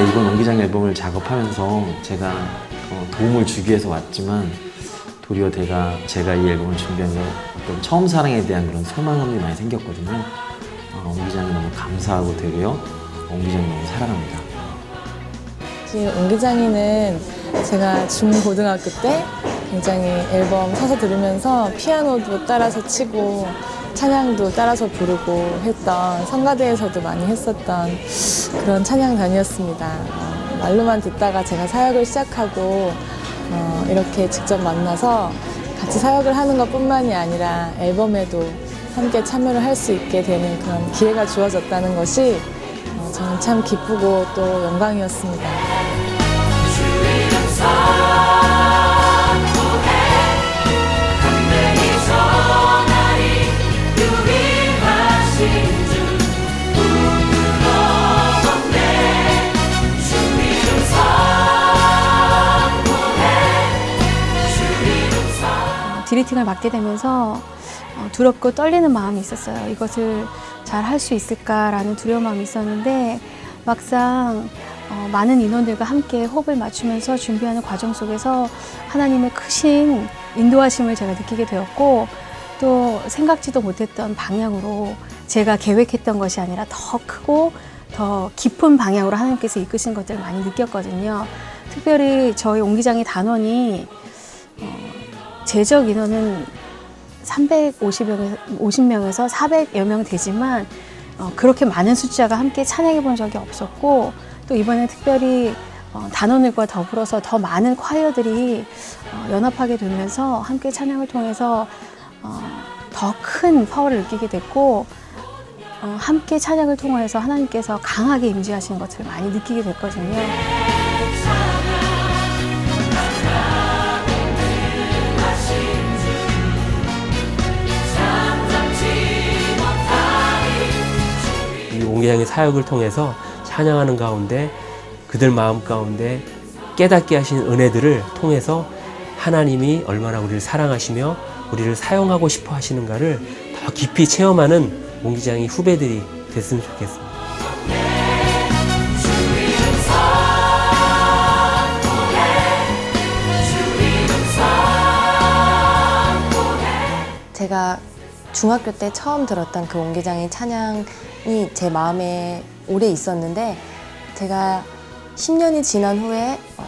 옹기장 앨범을 작업하면서 제가 어, 도움을 주기 위해서 왔지만 도리어 제가 제가 이 앨범을 준비하면서 어떤 처음 사랑에 대한 그런 소망감이 많이 생겼거든요. 어, 옹기장이 너무 감사하고 되고요. 옹기장이 너무 사랑합니다. 지금 옹기장이는 제가 중고등학교 때 굉장히 앨범 사서 들으면서 피아노도 따라서 치고 찬양도 따라서 부르고 했던 성가대에서도 많이 했었던 그런 찬양단이었습니다. 어, 말로만 듣다가 제가 사역을 시작하고 어, 이렇게 직접 만나서 같이 사역을 하는 것 뿐만이 아니라 앨범에도 함께 참여를 할 수 있게 되는 그런 기회가 주어졌다는 것이 어, 저는 참 기쁘고 또 영광이었습니다. 디리팅을 맡게 되면서 어, 두렵고 떨리는 마음이 있었어요. 이것을 잘 할 수 있을까라는 두려운 마음이 있었는데 막상 어, 많은 인원들과 함께 호흡을 맞추면서 준비하는 과정 속에서 하나님의 크신 인도하심을 제가 느끼게 되었고 또 생각지도 못했던 방향으로 제가 계획했던 것이 아니라 더 크고 더 깊은 방향으로 하나님께서 이끄신 것들을 많이 느꼈거든요. 특별히 저희 옹기장의 단원이 제적 인원은 350명에서 50명에서 400여 명 되지만 어, 그렇게 많은 숫자가 함께 찬양해 본 적이 없었고 또 이번에 특별히 어, 단원들과 더불어서 더 많은 콰이어들이 어, 연합하게 되면서 함께 찬양을 통해서 어, 더큰 파워를 느끼게 됐고 어, 함께 찬양을 통해서 하나님께서 강하게 임재하시는 것을 많이 느끼게 됐거든요. 이 옹기장의 사역을 통해서 찬양하는 가운데 그들 마음 가운데 깨닫게 하신 은혜들을 통해서 하나님이 얼마나 우리를 사랑하시며 우리를 사용하고 싶어 하시는가를 더 깊이 체험하는 옹기장의 후배들이 됐으면 좋겠습니다. 제가 중학교 때 처음 들었던 그 옹기장의 찬양 이 제 마음에 오래 있었는데 제가 10년이 지난 후에 어,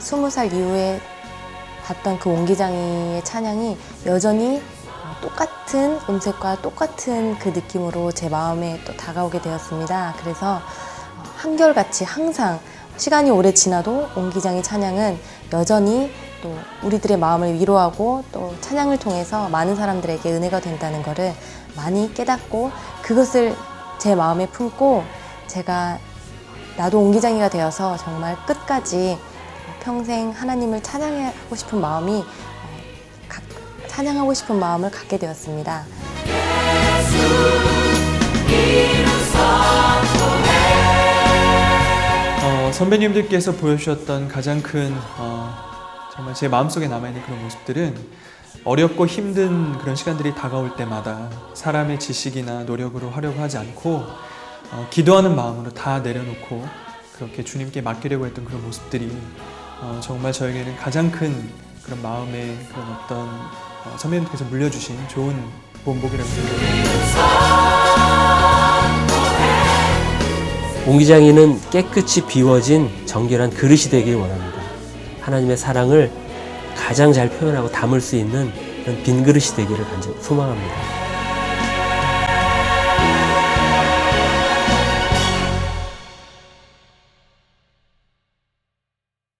20살 이후에 봤던 그 옹기장이의 찬양이 여전히 어, 똑같은 음색과 똑같은 그 느낌으로 제 마음에 또 다가오게 되었습니다. 그래서 어, 한결같이 항상 시간이 오래 지나도 옹기장의 찬양은 여전히 또 우리들의 마음을 위로하고 또 찬양을 통해서 많은 사람들에게 은혜가 된다는 것을 많이 깨닫고 그것을 제 마음에 품고 제가 나도 옹기장이가 되어서 정말 끝까지 평생 하나님을 찬양하고 싶은 마음이 어, 각- 찬양하고 싶은 마음을 갖게 되었습니다. 어, 선배님들께서 보여주셨던 가장 큰 어, 정말 제 마음속에 남아있는 그런 모습들은 어렵고 힘든 그런 시간들이 다가올 때마다 사람의 지식이나 노력으로 하려고 하지 않고 어, 기도하는 마음으로 다 내려놓고 그렇게 주님께 맡기려고 했던 그런 모습들이 어, 정말 저에게는 가장 큰 그런 마음의 그런 어떤 어, 선배님께서 물려주신 좋은 본보기라고 생각합니다. 옹기장이는 깨끗이 비워진 정결한 그릇이 되길 원합니다. 하나님의 사랑을 가장 잘 표현하고 담을 수 있는 그런 빈 그릇이 되기를 소망합니다.